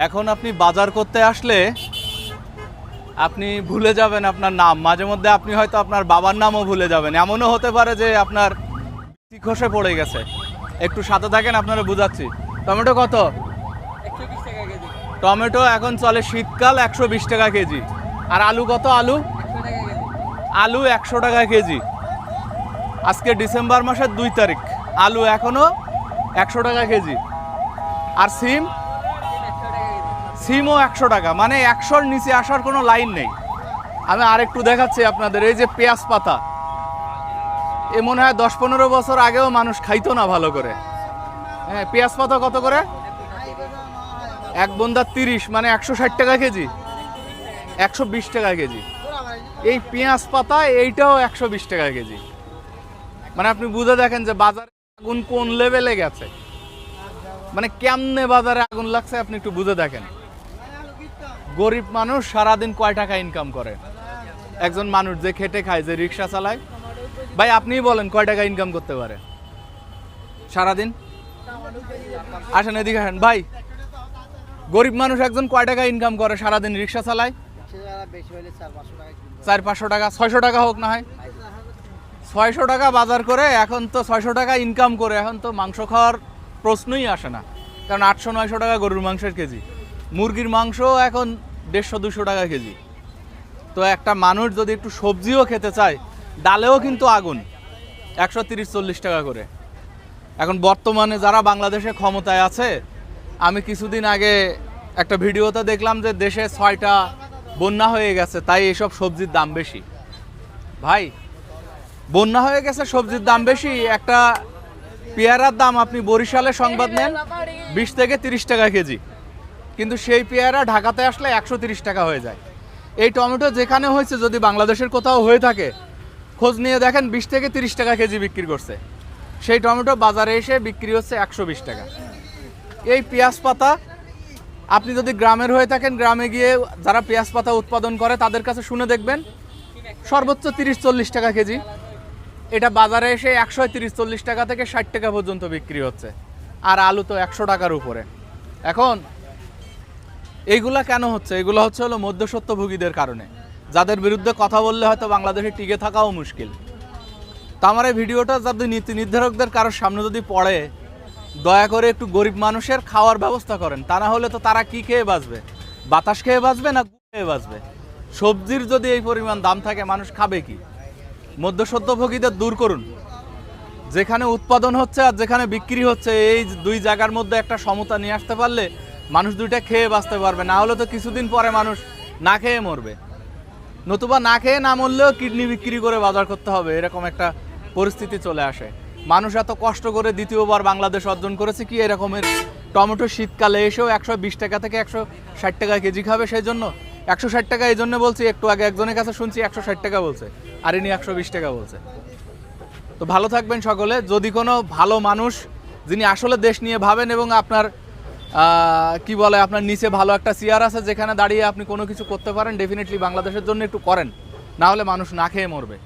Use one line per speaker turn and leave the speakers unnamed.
এখন আপনি বাজার করতে আসলে আপনি ভুলে যাবেন আপনার নাম। মাঝে মধ্যে আপনি হয়তো আপনার বাবার নামও ভুলে যাবেন। এমনও হতে পারে যে আপনার খসে পড়ে গেছে। একটু সাথে থাকেন আপনারা বুঝাচ্ছি। টমেটো কত? টমেটো এখন চলে শীতকাল একশো বিশ টাকা কেজি। আর আলু কত? আলু? আলু একশো টাকা কেজি। আজকে ডিসেম্বর মাসের দুই তারিখ। আলু এখনও একশো টাকা কেজি। আর সিম? সিমও একশো টাকা মানে একশোর নিচে আসার কোনো লাইন নেই। আমি আরেকটু দেখাচ্ছি আপনাদের, এই যে পেঁয়াজ পাতা, এ মনে হয় দশ পনেরো বছর আগেও মানুষ খাইতো না ভালো করে। হ্যাঁ পেঁয়াজ পাতা কত করে? এক বন্দা তিরিশ মানে একশো ষাট টাকা কেজি। একশো বিশ টাকা কেজি। এই পেঁয়াজ পাতা, এইটাও একশো বিশ টাকা কেজি। মানে আপনি বুঝে দেখেন যে বাজারে আগুন কোন লেভেলে গেছে। মানে কেমনে বাজারে আগুন লাগছে আপনি একটু বুঝে দেখেন। গরিব মানুষ সারাদিন কয় টাকা ইনকাম করে? একজন মানুষ যে খেটে খায়, যে রিক্সা চালায়। ভাই, আপনিই বলেন কয় টাকা ইনকাম করতে পারে? সারাদিন? আসেন, এদিকে আসেন। ভাই, গরিব মানুষ একজন কয় টাকা ইনকাম করে সারাদিন রিক্সা চালায়?
চার, পাঁচশো টাকা,
ছয়শো টাকা হোক না হয়। ছয়শো টাকা বাজার করে এখন তো ছয়শো টাকা ইনকাম করে, এখন তো মাংস খাওয়ার প্রশ্নই আসে না। কারণ আটশো, নয়শো টাকা গরুর মাংসের কেজি। মুরগির মাংস এখন দেড়শো, দুশো টাকা কেজি। তো একটা মানুষ যদি একটু সবজিও খেতে চায়, ডালেও কিন্তু আগুন। একশো তিরিশ, চল্লিশ টাকা করে। এখন বর্তমানে যারা বাংলাদেশে ক্ষমতায় আছে, আমি কিছুদিন আগে একটা ভিডিওতে দেখলাম যে দেশে ছয়টা বন্যা হয়ে গেছে, তাই এসব সবজির দাম বেশি। ভাই, বন্যা হয়ে গেছে, সবজির দাম বেশি, একটা পেয়ারার দাম আপনি বরিশালে সংবাদ নেন, বিশ থেকে তিরিশ টাকা কেজি। কিন্তু সেই পেয়ারা ঢাকাতে আসলে একশো টাকা হয়ে যায়। এই টমেটো যেখানে হয়েছে, যদি বাংলাদেশের কোথাও হয়ে থাকে, খোঁজ নিয়ে দেখেন বিশ থেকে তিরিশ টাকা কেজি বিক্রি করছে। সেই টমেটো বাজারে এসে বিক্রি হচ্ছে একশো বিশ টাকা। এই পেঁয়াজ পাতা, আপনি যদি গ্রামের হয়ে থাকেন, গ্রামে গিয়ে যারা পেঁয়াজ পাতা উৎপাদন করে, তাদের কাছে শুনে দেখবেন, সর্বোচ্চ তিরিশ চল্লিশ টাকা কেজি। এটা বাজারে এসে একশো তিরিশ চল্লিশ টাকা থেকে ষাট টাকা পর্যন্ত বিক্রি হচ্ছে। আর আলু তো একশো টাকার উপরে। এখন এইগুলা কেন হচ্ছে? এগুলো হচ্ছে হলো মধ্যসত্ত্বভোগীদের কারণে। যাদের বিরুদ্ধে কথা বললে হয়তো বাংলাদেশে টিকে থাকাও মুশকিল। তো আমার এই ভিডিওটা যাদের নীতি নির্ধারকদের কারোর সামনে যদি পড়ে, দয়া করে একটু গরিব মানুষের খাওয়ার ব্যবস্থা করেন। তা না হলে তো তারা কি খেয়ে বাঁচবে? বাতাস খেয়ে বাঁচবে না খেয়ে বাঁচবে? সবজির যদি এই পরিমাণ দাম থাকে, মানুষ খাবে কি? মধ্যসত্ত্বভোগীদের দূর করুন। যেখানে উৎপাদন হচ্ছে আর যেখানে বিক্রি হচ্ছে, এই দুই জায়গার মধ্যে একটা সমতা নিয়ে আসতে পারলে মানুষ দুইটা খেয়ে বাঁচতে পারবে, না হলে তো কিছুদিন পরে মানুষ না খেয়ে মরবে। নতুবা না খেয়ে না মরলেও কিডনি বিক্রি করে বাজার করতে হবে, এরকম একটা পরিস্থিতি চলে আসে। মানুষ এত কষ্ট করে দ্বিতীয়বার বাংলাদেশ অর্জন করেছে কি এরকমের? টমেটো শীতকালে এসেও একশো বিশ টাকা থেকে একশো ষাট টাকা কেজি খাবে সেই জন্য একশো ষাট টাকা এই জন্য বলছি, একটু আগে একজনের কাছে শুনছি একশো ষাট টাকা বলছে, আর ইনি একশো বিশ টাকা বলছে। তো ভালো থাকবেন সকলে, যদি কোনো ভালো মানুষ, যিনি আসলে দেশ নিয়ে ভাবেন এবং আপনার কি বলে, আপনার নিচে ভালো একটা চেয়ার আছে যেখানে দাঁড়িয়ে আপনি কোনো কিছু করতে পারেন ডেফিনেটলি বাংলাদেশের জন্য একটু করেন। না হলে মানুষ না খেয়ে মরবে।